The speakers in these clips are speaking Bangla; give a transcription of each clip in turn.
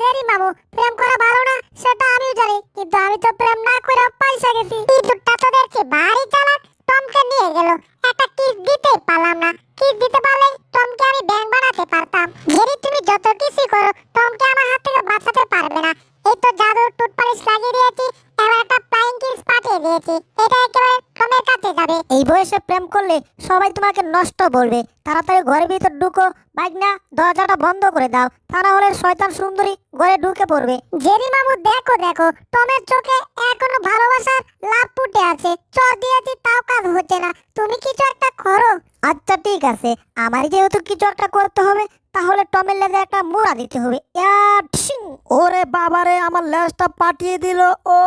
জেরি মামু প্রেম করা ভালো না, সেটা আমিও জানি, কিন্তু আমি তো প্রেম না করে পয়সা গেছি। ইঁদুরটা তো দেখছি ভারী চালাক? টমকে নিয়ে গেল। একটা কিস দিতেই পারলাম না। কিস দিতে পারলে টমকে আমি ব্যাংক বানাতে পারতাম। ভেরি তুমি যত কিছু করো, টমকে আমার হাত থেকে বাঁচাতে পারবে না। এই তো জাদুর টুথপালিশ লাগিয়ে দিয়েছি এবার একটা ফ্লাইং কিস পাঠিয়ে দিয়েছি এটা একেবারে টমের কাছে যাবে। এই বয়সে প্রেম করলে সবাই তোমাকে নষ্ট বলবে। তাড়াতাড়ি ঘরের ভিতর ঢুকো না দরজাটা বন্ধ করে দাও তা না হলে শয়তান সুন্দরী ঘরে ঢুকে পড়বে। জেরি মামু দেখো দেখো টমের চোখে এখনও ভালোবাসার লাভ ফুটে আছে। চর দিয়েছি তাও কাজ হচ্ছে না। তুমি কিছু একটা করো। আচ্ছা ঠিক আছে। আমার যেহেতু কিছু একটা করতে হবে তাহলে টমের লেগে একটা মোড়া দিতে হবে। ওরে বাবারে আমার লেজটা পাঠিয়ে দিল। ও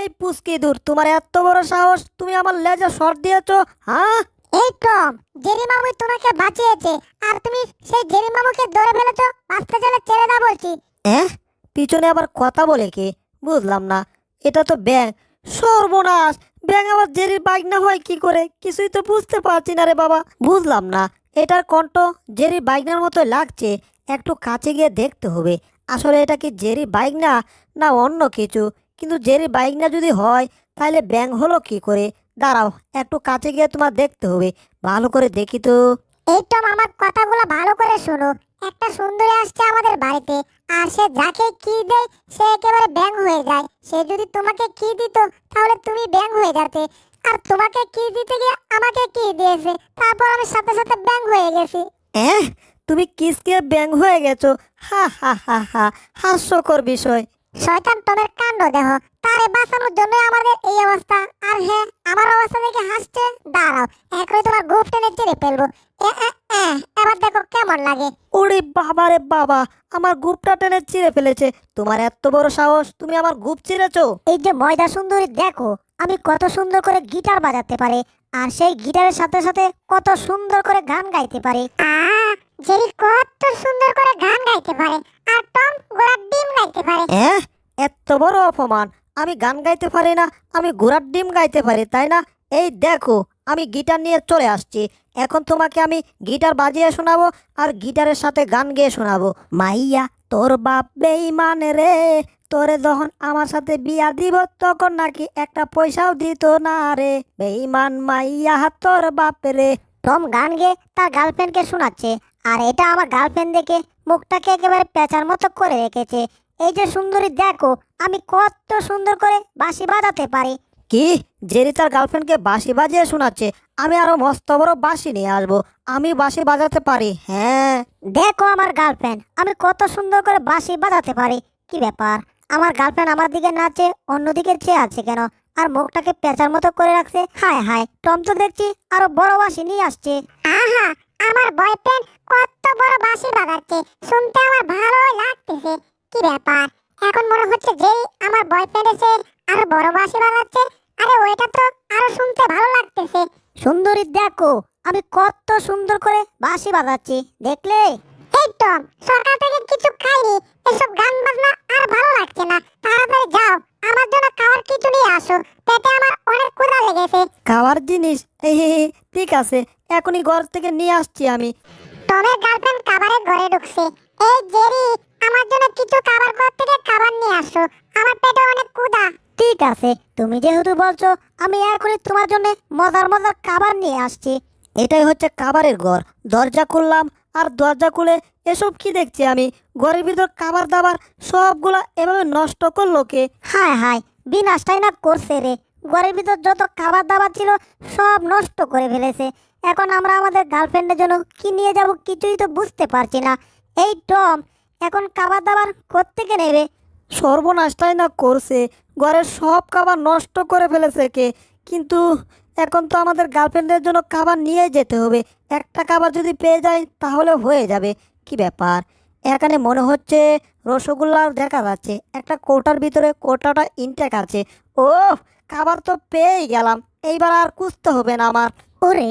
এই পুস্কি দূর তোমার এত বড় সাহস তুমি আমার লেজে শর্ট দিয়েছ হ্যাঁ? এই টম জেরি মামু তোমাকে বাঁচিয়েছে আর তুমি সেই জেরি মামুকে ধরে ফেলেছো বাঁচতে চলে ছেড়ে দাও বলছি। হ্যাঁ পিছনে আবার কথা বলে কে? বুঝলাম না। এটা তো ব্যাং সর্বনাশ! ব্যাং আবার জেরির বাইক না হয় কি করে? কিছুই তো বুঝতে পারছি না রে বাবা। বুঝলাম না। এটার কণ্ঠ জেরির বাইকনার মতো লাগছে। একটু কাছে গিয়ে দেখতে হবে। আসলে এটা কি জেরি বাইক না না অন্য কিছু? কিন্তু জেরি বাইক না যদি হয়, তাহলে ব্যাং হলো কি করে? দাঁড়াও, একটু কাছে গিয়ে তোমার দেখতে হবে। ভালো করে দেখি তো। এই আমার কথাগুলো ভালো করে শোনো। একটা সুন্দরী আসছে আমাদের বাড়িতে, আর সে যাকে কি দেয়, সে একেবারে ব্যাং হয়ে যায়। সে যদি তোমাকে কি দিত, তাহলে তুমি ব্যাং হয়ে যেতে। আর তোমাকে কি দিতে গিয়ে আমাকে কি দিয়েছে? তারপর আমি সাথে সাথে ব্যাং হয়ে গেছি। হ্যাঁ তুমি কিসকে ব্যাং হয়ে গেছো? হা হা হা হা হাস্যকর বিষয়। শয়তান টমের কাণ্ড দেহ তারে বাঁচানোর জন্য আমাদের এই অবস্থা। আর হ্যাঁ আমার অবস্থা দেখে হাসছে? দাঁড়াও এখনই তোমার গোপ টেনে চেড়ে ফেলব। এবার দেখো কেমন লাগে। ওরে বাবা রে বাবা আমার গুপটা টেনে চিড়ে ফেলেছে। তোমার এত বড় সাহস তুমি আমার গুপ চিড়েছো এই যে ময়দা সুন্দরী দেখো। আমি কত সুন্দর করে গিটার বাজাতে পারি আর সেই গিটারের সাথে সাথে কত সুন্দর করে গান গাইতে পারি। জেরি কত সুন্দর করে গান গাইতে পারে আর টম গোড়ার ডিম গাইতে পারে। হ্যাঁ এত বড় অপমান। আমি গান গাইতে পারি না আমি ঘোড়ার ডিম গাইতে পারি তাই না? এই দেখো আমি গিটার নিয়ে চলে আসছি। এখন তোমাকে আমি গিটার বাজিয়ে শোনাবো আর গিটারের সাথে গান গেয়ে শোনাবো। মাইয়া তোর বাপ বেইমান রে তোরে যখন আমার সাথে বিয়া দিব তখন নাকি একটা পয়সাও দিত না রে। বেইমান মাইয়া তোর বাপ রে। টম গান গেয়ে তার গার্লফ্রেন্ডকে শোনাচ্ছে। আর এটা আমার গার্লফ্রেন্ড দেখে মুখটাকে একেবারে পেঁচার মতো করে রেখেছে। এই যে সুন্দরী দেখো আমি কত সুন্দর করে বাঁশি বাজাতে পারি। কি? জেরি তার গার্লফ্রেন্ডকে বাঁশি বাজিয়ে শোনাচ্ছে। আমি আরও মস্ত বড় বাঁশি নিয়ে আসব। আমি বাঁশি বাজাতে পারি হ্যাঁ। দেখো আমার গার্লফ্রেন্ড আমি কত সুন্দর করে বাঁশি বাজাতে পারি। কি ব্যাপার? আমার গার্লফ্রেন্ড আমার দিকে নাচে অন্যদিকে চেয়ে আছে কেন? আর মুখটাকে পেঁচার মতো করে রাখছে। হায় হায় টম তো দেখছি আরও বড় বাঁশি নিয়ে আসছে। আহা আমার বয়ফ্রেন্ড কত বড় বাঁশি বাজাচ্ছে। শুনতে আমার ভালোই লাগতেছে। কি ব্যাপার? এখন মনে হচ্ছে যে আমার বয়ফ্রেন্ড এসে আরও বড় বাঁশি বাজাচ্ছে। আরে ওইটা তো আরও শুনতে ভালো লাগতেছে। সুন্দরী দেখো আমি কত সুন্দর করে বাঁশি বাজাচ্ছি। দেখলে? এই টম সরকার থেকে কিছু খাইনি। এসব গান বাজনা আর ভালো লাগছে না। তাড়াতাড়ি যাও আমার জন্য খাওয়ার কিছু নিয়ে আসো। পেটে আমার অনেক ক্ষুধা লেগেছে। খাওয়ার জিনিস? ঠিক আছে এখনই ঘর থেকে নিয়ে আসছি আমি। টমের গার্লফ্রেন্ড খাবারের ঘরে ঢুকছে। এই জেরি আমার জন্য কিছু খাবার ঘর থেকে খাবার নিয়ে আসো। আমার পেটে অনেক ক্ষুধা। ঠিক আছে তুমি যেহেতু বলছো আমি এখনই তোমার জন্য মজার মজার খাবার নিয়ে আসছি। এটাই হচ্ছে খাবারের ঘর। দরজা খুললাম আর দরজা খুলে এসব কি দেখছি আমি? ঘরের ভিতর খাবার দাবার সবগুলো এভাবে নষ্ট করল কে? হায় হায় বিনাশটাই না করছে রে। ঘরের ভিতর যত খাবার দাবার ছিল সব নষ্ট করে ফেলেছে। এখন আমরা আমাদের গার্লফ্রেন্ডের জন্য কি নিয়ে যাব কিছুই তো বুঝতে পারছি না। এই টম এখন খাবার দাবার কোত্থেকে নেবে? সর্বনাশটাই না করছে। ঘরের সব খাবার নষ্ট করে ফেলেছে কে? কিন্তু এখন তো আমাদের গার্লফ্রেন্ডের জন্য খাবার নিয়ে যেতে হবে। একটা খাবার যদি পেয়ে যাই তাহলে হয়ে যাবে। কি ব্যাপার? এখানে মনে হচ্ছে রসগোল্লাও দেখা যাচ্ছে। একটা কোটার ভিতরে কোটাটা ইনটেক আছে। ও খাবার তো পেয়েই গেলাম। এইবার আর খুঁজতে হবে না আমার। ওরে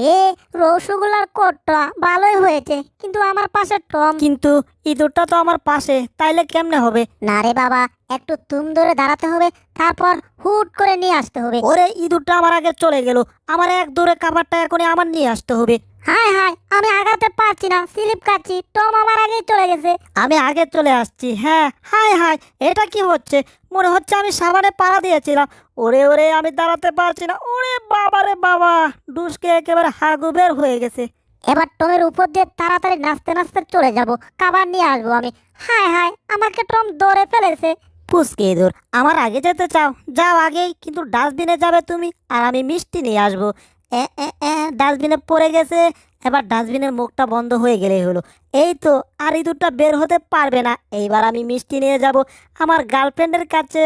রসগোল্লার কোটটা ভালোই হয়েছে কিন্তু আমার পাশে টম। কিন্তু ইঁদুরটা তো আমার পাশে তাইলে কেমনে হবে? না রে বাবা একটু তুম ধরে দাঁড়াতে হবে তারপর হুট করে নিয়ে আসতে হবে। ওরে ইঁদুরটা আমার আগে চলে গেল আমার এক দূরে খাবারটা এখনই আমার নিয়ে আসতে হবে। হায় হায় আমি আগাতে পারছি না স্লিপ খাচ্ছি টম আমার আগেই চলে গেছে। আমি আগে চলে আসছি হ্যাঁ হাই হাই এটা কি হচ্ছে? মনে হচ্ছে আমি সাবানে পাড়া দিয়েছিলাম। ওরে ওরে আমি দাঁড়াতে পারছি না ওরে বাবা রে বাবা ডুসকে একেবারে হাগু বের হয়ে গেছে। এবার টমের উপর দিয়ে তাড়াতাড়ি নাচতে নাচতে চলে যাব খাবার নিয়ে আসব আমি। হায় হায় আমাকে টম দৌড়ে ফেলেছে। পুচকে দূর আমার আগে যেতে চাও যাও আগেই কিন্তু ডাস্টবিনে যাবে তুমি আর আমি মিষ্টি নিয়ে আসব। ডাস্টবিনে পড়ে গেছে। এবার ডাস্টবিনের মুখটা বন্ধ হয়ে গেলেই হলো। এই তো আর ইঁদুরটা বের হতে পারবে না। এইবার আমি মিষ্টি নিয়ে যাব আমার গার্লফ্রেন্ডের কাছে।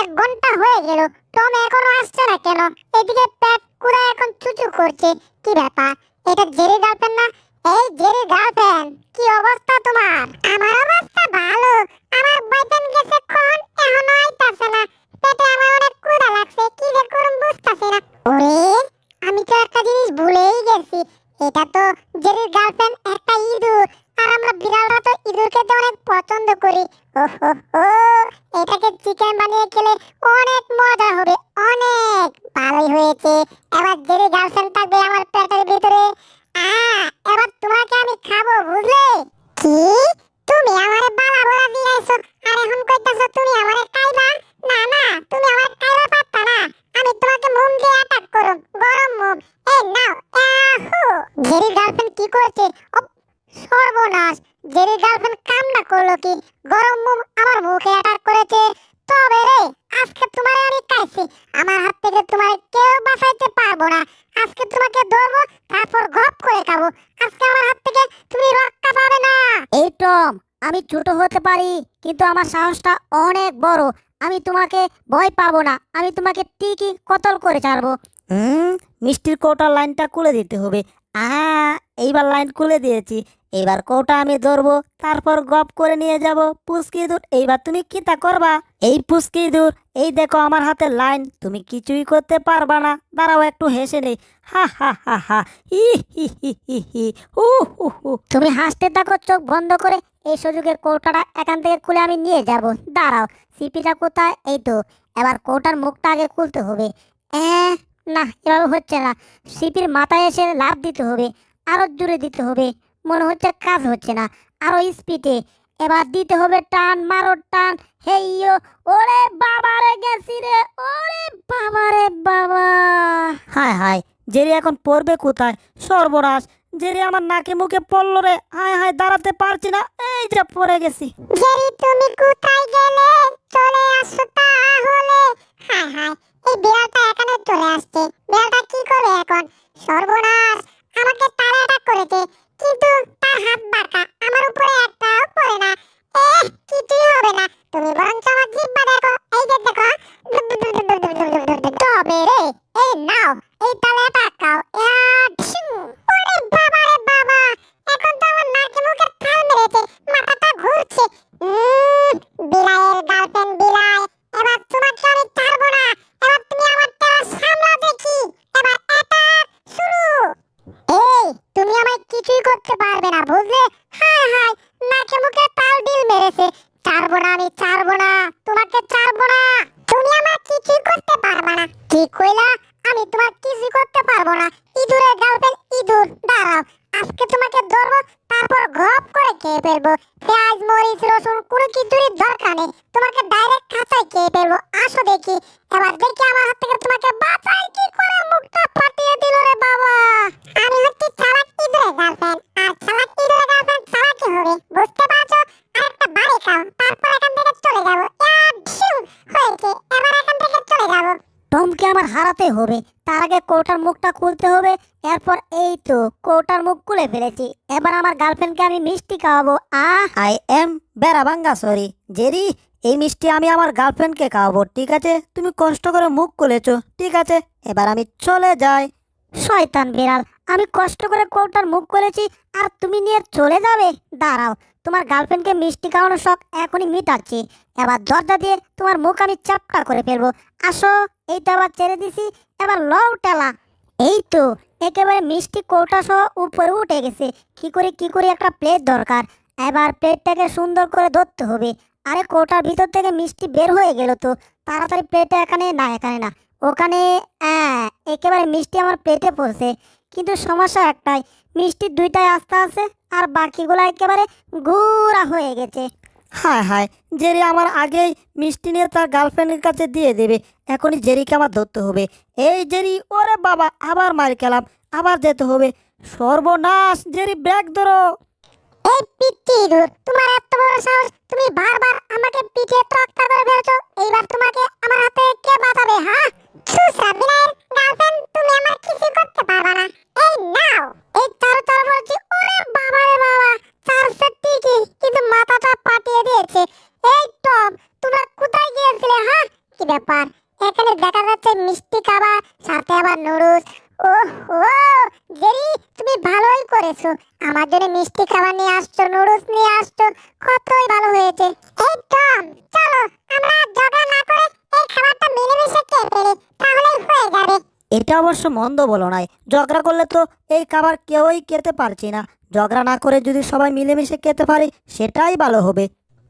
এক ঘণ্টা হয়ে গেল। টম এখনও আসছে না কেন? এদিকে প্যাক কুড়া এখন চুচু করছে। কি ব্যাপার? এটা জেরি গার্লফ্রেন্ড না? এই জেরি কি? তুমি আমারে বালা বলা দিয়েছ আর এখন কইতাছো তুমি আমারে খাইবা না না, তুমি আমারে খাইবা পারতা না। আমি তোমাকে মুম দিয়ে অ্যাটাক করব গরম মুম এই নাও আহু জেরি গার্লফ্রেন্ড কি করছে সর্বনাশ। জেরি গার্লফ্রেন্ড কামনা করল কি? গরম মুম আমার মুখে অ্যাটাক করেছে। তবে রে আজকে তোমারে আমি খাইছি আমার হাত থেকে তোমারে কেউ বাঁচাইতে পারব না। আজকে তোমাকে ধরবো তারপর গপ করে খাব। আজকে আমার হাত থেকে তুমি রক্ষা পাবে না। এই টম আমি ছোট হতে পারি কিন্তু আমার সাহসটা অনেক বড়। আমি তোমাকে ভয় পাবো না। আমি তোমাকে ঠিকই কতল করে ছাড়বো। হুম মিষ্টির কৌটার লাইনটা খুলে দিতে হবে। আ এইবার লাইন খুলে দিয়েছি। এইবার কৌটা আমি ধরবো, তারপর গপ করে নিয়ে যাব। পুচকি দূর, এইবার তুমি কি তা করবা? এই পুচকি দূর, এই দেখো আমার হাতে লাইন, তুমি কিছুই করতে পারবা না। দাঁড়াও, একটু হেসে নেই। হা হা হা হা, হি হি হি হি হি, হু তুমি হাসতে থাকো, চোখ বন্ধ করে। এই সুযোগের কৌটাটা এখান থেকে খুলে আমি নিয়ে যাব। দাঁড়াও, সিপিটা কোথায়? এই তো, এবার কৌটার মুখটা আগে খুলতে হবে। না, এভাবে হচ্ছে না। সিপির মাথায় এসে লাভ দিতে হবে, আরও জোরে দিতে হবে। মনে হচ্ছে কাজ হচ্ছে না। আরও স্পিডে এবার দিতে হবে টান মারো টান। হেইও ওরে ওরে বাবারে গেছি রে ওরে বাবা রে বাবা। হায় হায় জেরি এখন পড়বে কোথায়? সর্বনাশ জেরি আমার নাকে মুখে পড়ল রে। হায় হায় দাঁড়াতে পারছি না। এই যে পড়ে গেছি। জেরি তুমি কোথায়? Art and Delight. খেয়ে ফেলব। আসো দেখি। এবার দেখি আমার হাত থেকে তোমাকে বাঁচাই কি করে মুখটা ফাটিয়ে দিল রে বাবা। আমি হচ্ছি চালাক ইঁদুরের গার্লফ্রেন্ড আর চালাক ইঁদুরের গার্লফ্রেন্ড চালাকি হবে। বুঝতে পারছ? আরেকটা বাড়ি খাও। তারপর এখান থেকে চলে যাব। হয়েছে। এবার এখান থেকে চলে যাব। টমকে আমার হারাতে হবে। তার আগে কৌটার মুখটা খুলতে হবে। এরপর এই তো কৌটার মুখ খুলে ফেলেছি। এবার আমার গার্লফ্রেন্ডকে আমি মিষ্টি খাওয়াবো। আহ! আই এম বেড়াবাঙ্গা সরি জেরি এই মিষ্টি আমি আমার গার্লফ্রেন্ডকে খাওয়াবো, ঠিক আছে? তুমি কষ্ট করে মুখ খুলেছো, ঠিক আছে? এবার আমি চলে যাই। শয়তান বিড়াল, আমি কষ্ট করে কৌটার মুখ করেছি আর তুমি নিয়ে চলে যাবে? দাঁড়াও, তোমার গার্লফ্রেন্ডকে মিষ্টি খাওয়ানোর শখ এখনই মিটাচ্ছি। এবার দরজা দিয়ে তোমার মুখ আমি চাপটা করে ফেলব। আসো, এইটা আবার ছেড়ে দিছি, এবার লও টেলা। এই তো, একেবারে মিষ্টি কৌটা সহ উপরে উঠে গেছে। কি করে কি করে একটা প্লেট দরকার? এবার প্লেটটাকে সুন্দর করে ধরতে হবে। আরে কৌটার ভিতর থেকে মিষ্টি বের হয়ে গেল তো। তাড়াতাড়ি প্লেটটা এখানে না এখানে না। ওখানে একেবারে মিষ্টি আমার পেটে পড়ছে। কিন্তু সমস্যা একটাই, মিষ্টির দুইটাই আস্তে আছে আর বাকিগুলো একেবারে গুড়া হয়ে গেছে। হায় হায়, জেরি আমার আগেই মিষ্টি নিয়ে তার গার্লফ্রেন্ডের কাছে দিয়ে দেবে। এখনই জেরিকে আমার ধরতে হবে। এই জেরি, ওরে বাবা, আবার মার খেলাম, আবার যেতে হবে। সর্বনাশ, জেরি, ব্যাগ ধরো। এই পিচ্চি ইঁদুর তোমার এত বড় সাহস, তুমি বারবার আমাকে পিঠে তক্তা করে ফেলছো, এইবার তোমাকে আমার হাতে কে বাঁচাবে হ্যাঁ? অবশ্য মন্দ বলো নাই। ঝগড়া করলে তো এই খাবার কেউই খেতে পারছি না। ঝগড়া না করে যদি সবাই মিলেমিশে খেতে পারি সেটাই ভালো হবে।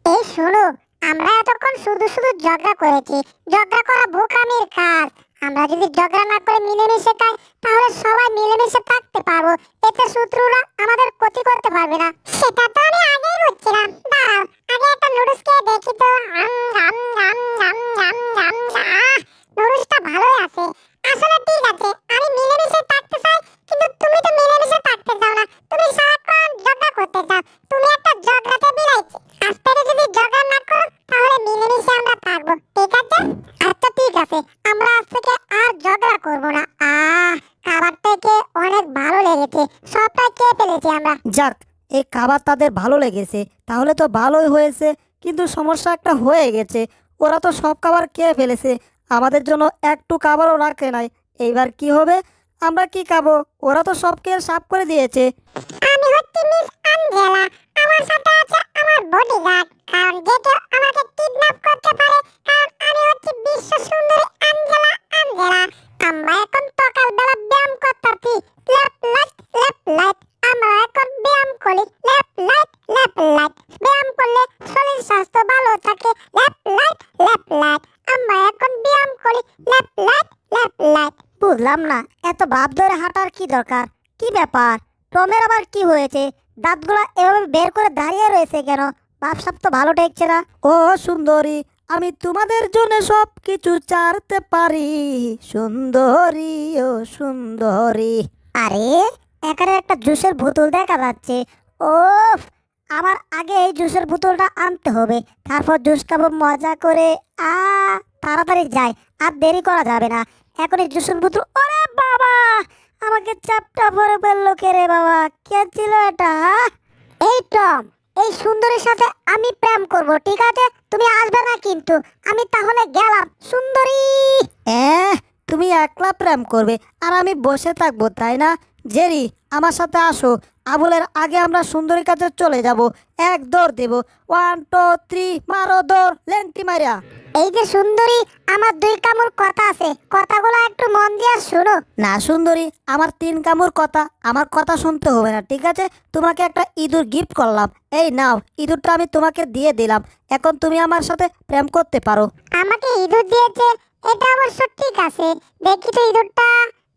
এই শোনো আমরা এতক্ষণ শুধু শুধু ঝগড়া করেছি। ঝগড়া করা বোকামির কাজ। আমরা যদি ঝগড়া না করে মিলেমিশে খাই তাহলে সবাই মিলেমিশে থাকতে পারব। এতে শত্রুরা আমাদের ক্ষতি করতে পারবে না। সেটা তো আমি আগেই বুঝছিলাম। দাঁড়াও আগে একটা নুডলস খেয়ে দেখি তো। আম, আম, আম, আম, আম, আম, নুডলসটা ভালোই আছে। আসলে ঠিক আছে, আমি মিলেমিশে থাকতে চাই, কিন্তু তুমি তো মিলেমিশে থাকতে চাও না। তুমি সারাক্ষণ ঝগড়া করতে চাও, তুমি একটা ঝগড়াতে বিলাইছি আজ থেকে যদি ঝগড়া না করো, তাহলে মিলেমিশে আমরা থাকব, ঠিক আছে? আচ্ছা ঠিক আছে, আমরা আজ থেকে আর ঝগড়া করব না। আহ খাবারটাকে অনেক ভালো লেগেছে, সবটাই খেয়ে ফেলেছি আমরা। যাক, এই খাবার তাদের ভালো লেগেছে, তাহলে তো ভালোই হয়েছে, কিন্তু সমস্যা একটা হয়ে গেছে, ওরা তো সব খাবার খেয়ে ফেলেছে আমাদের জন্য একটু খাবারও রাখে নাই। এইবার কি হবে? আমরা কি খাব? ওরা তো সব খেয়ে সাফ করে দিয়েছে। আমি হচ্ছি মিস আঞ্জেলা। আমার সাথে আছে আমার বডিগার্ড কারণ যে কেউ আমাকে কিডন্যাপ করতে পারে আমি হচ্ছি বিশ্ব সুন্দরী আঞ্জেলা আঞ্জেলা। আমরা এখন সকালবেলা ব্যায়াম করতেছি। Left right left right. আমরা এখন ব্যায়াম করি। Left right left right. ব্যায়াম করলে শরীর স্বাস্থ্য ভালো থাকে। Left right left right. আমরা এখন ব্যায়াম করি। Left right left right. বুঝলাম না এত ভাব ধরে হাঁটার কি দরকার? কি ব্যাপার? টমের আবার কি হয়েছে? দাঁতগুলো এভাবে বের করে দাঁড়িয়ে রয়েছে কেন? ভাবসাব তো ভালো ঠেকছে না। ও সুন্দরী আমি তোমাদের জন্য সব কিছু চারতে পারি। সুন্দরী ও সুন্দরী। আরে, এখানে একটা জুসের বোতল দেখা যাচ্ছে। ও আমার আগে এই জুসের বোতলটা আনতে হবে। তারপর জুস খাব, মজা করে। আ, তাড়াতাড়ি যাই, আর দেরি করা যাবে না। এখন এই জুসের বোতল, ওরে বাবা, আমাকে চাপটা ভরে ফেলল কে রে বাবা? কে ছিল এটা হ্যাঁ? এই টম এই সুন্দরীর সাথে আমি প্রেম করব, ঠিক আছে? তুমি আসবে না কিন্তু। আমি তাহলে গেলাম, সুন্দরী! এহ তুমি একলা প্রেম করবে আর আমি বসে থাকব, তাই না? জেরি, আমার সাথে আসো। আবুলের আগে আমরা সুন্দরীর কাছে চলে যাব। এক দৌড় দেব। ওয়ান টু থ্রি মারো দৌড় লেন্টি মারিয়া এই যে সুন্দরী আমার দুই কামুর কথা আছে। কথাগুলো একটু মন দিয়ে শুনো। না সুন্দরী আমার তিন কামুর কথা। আমার কথা শুনতে হবে না ঠিক আছে? তোমাকে একটা ইঁদুর গিফট করলাম। এই নাও ইঁদুরটা আমি তোমাকে দিয়ে দিলাম। এখন তুমি আমার সাথে প্রেম করতে পারো। আমাকে ইঁদুর দিয়েছে এটা অবশ্য ঠিক আছে। দেখি তো ইঁদুরটা।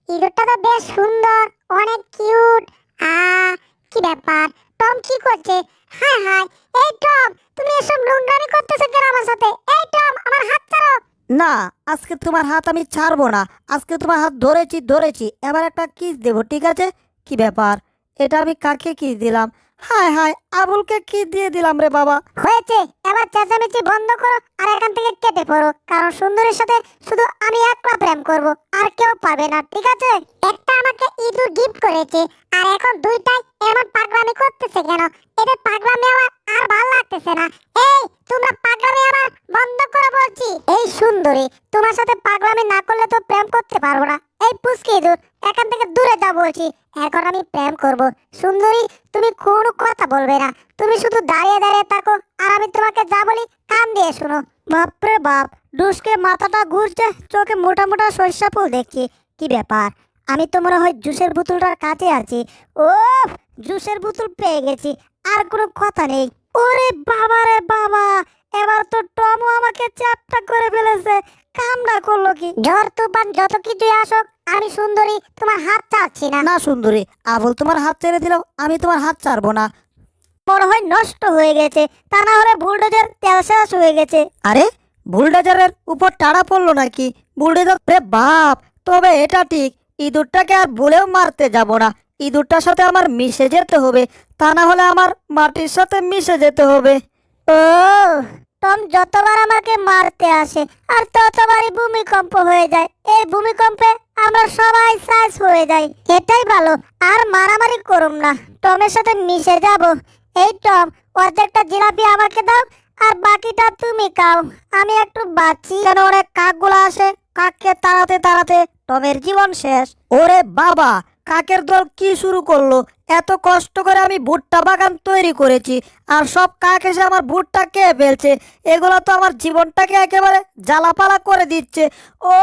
ইঁদুরটা তো বেশ সুন্দর অনেক কিউট আ, কি ব্যাপার? টম কি করছে? হাই হাই এই টম, তুমি এসব নোংরামি করতেছো কেন আমার সাথে? এই টম, আমার হাত ছাড়ো। না, আজকে তোমার হাত আমি ছাড়বো না। আজকে তোমার হাত ধরেছি ধরেছি। এবার একটা কিস দেবো, ঠিক আছে? কি ব্যাপার? এটা আমি কাকে কিস দিলাম? হায় হায়, আবুলকে কি দিয়ে দিলাম রে বাবা? হয়েছে, এবার চেঁচামেচি বন্ধ করো আর এখান থেকে কেটে পড়ো, কারণ সুন্দরীর সাথে শুধু আমি একলা প্রেম করব, আর কেউ পাবে না, ঠিক আছে? একটা আমাকে ইঁদুর গিফট করেছে, আর এখন দুইটাই এমন পাগলামি করতেছে কেন? এদের পাগলামি আমার আর ভালো লাগতেছে না। এই, তোমরা পাগলামি আমার বন্ধ করো বলছি। এই সুন্দরী, তোমার সাথে পাগলামি না করলে তো প্রেম করতে পারব না। এই পুচকি ইঁদুর, এখান থেকে দূরে যাও বলছি। এখন আমি প্রেম করব। সুন্দরী, তুমি কোনো কথা বলবে না। তুমি শুধু দাঁড়িয়ে দাঁড়িয়ে থাকো আর আমি তোমাকে যা বলি কান দিয়ে শোনো। বাপরে বাপ, ডুসকে মাথাটা ঘুরছে, চোখে মোটা মোটা সরিষা ফুল দেখছি। কি ব্যাপার? আমি তো মনে হয় জুসের বোতলটার কাছে আছি। ও জুসের বোতল পেয়ে গেছি, আর কোনো কথা নেই। ওরে বাবা রে বাবা, এবার তো টমও আমাকে চাপটা করে ফেলেছে। কামটা করল কি? ঝড় তুফান যত কিছুই আসুক আমি সুন্দরী তোমার হাত চাচ্ছি না। না সুন্দরী আবল তোমার হাত ছেড়ে দিলেও আমি তোমার হাত ছাড়বো না। মনে হয় নষ্ট হয়ে গেছে তা না হলে বুলডোজার তেল শেষ হয়ে গেছে। আরে বুলডোজারের উপর টাড়া পড়ল নাকি? বুলডোজার রে বাপ তবে এটা ঠিক ইঁদুরটাকে আর বলেও মারতে যাব না। ইঁদুরটার সাথে আমার মিশে যেতে হবে তা না হলে আমার মাটির সাথে মিশে যেতে হবে। ও টম যতবার আমাকে মারতে আসে, আর ততবারই ভূমিকম্প হয়ে যায়। এই ভূমিকম্পে আমরা সবাই সাইজ হয়ে যাই। এটাই ভালো, আর মারামারি করুম না। টমের সাথে মিশে যাব। এই টম, অর্ধেকটা জিলাপি আমাকে দাও, আর বাকিটা তুমি খাও। আমি একটু বাঁচি কেন অনেক কাকগুলো আসে। কাককে তাড়াতে তাড়াতে টমের জীবন শেষ। ওরে বাবা! কাকের দল কি শুরু করল? এত কষ্ট করে আমি ভুট্টা বাগান তৈরি করেছি আর সব কাক এসে আমার ভুট্টা খেয়ে ফেলছে। এগুলো তো আমার জীবনটাকে একেবারে জ্বালাপালা করে দিচ্ছে। ও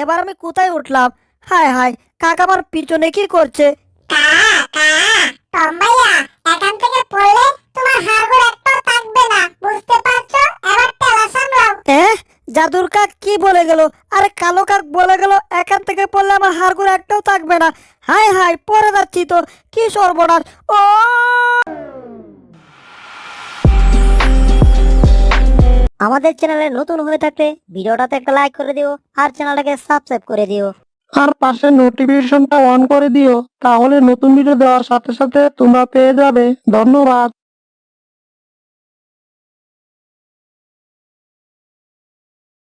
এবার আমি কোথায় উঠলাম? হায় হায় কাক আমার পিছনে কি করছে? এখান থেকে পড়লে তোমার হাড়গোড় একটাও থাকবে না বুঝতে পারছ? এবার সামলাও। জাদুর কাক কি বলে গেল? আরে কালো কাক বলে গেল, এখান থেকে পড়লে আমার হাড়গুলো একটাও থাকবে না। হায় হায় পরে যাচ্ছি তো, কি সর্বনাশ। ও! আমাদের চ্যানেলে নতুন হয়ে থাকলে ভিডিওটাতে একটা লাইক করে দিও, আর চ্যানেলটাকে সাবস্ক্রাইব করে দিও। আর পাশে নোটিফিকেশনটা অন করে দিও, তাহলে নতুন ভিডিও দেওয়ার সাথে সাথে তোমরা পেয়ে যাবে। ধন্যবাদ।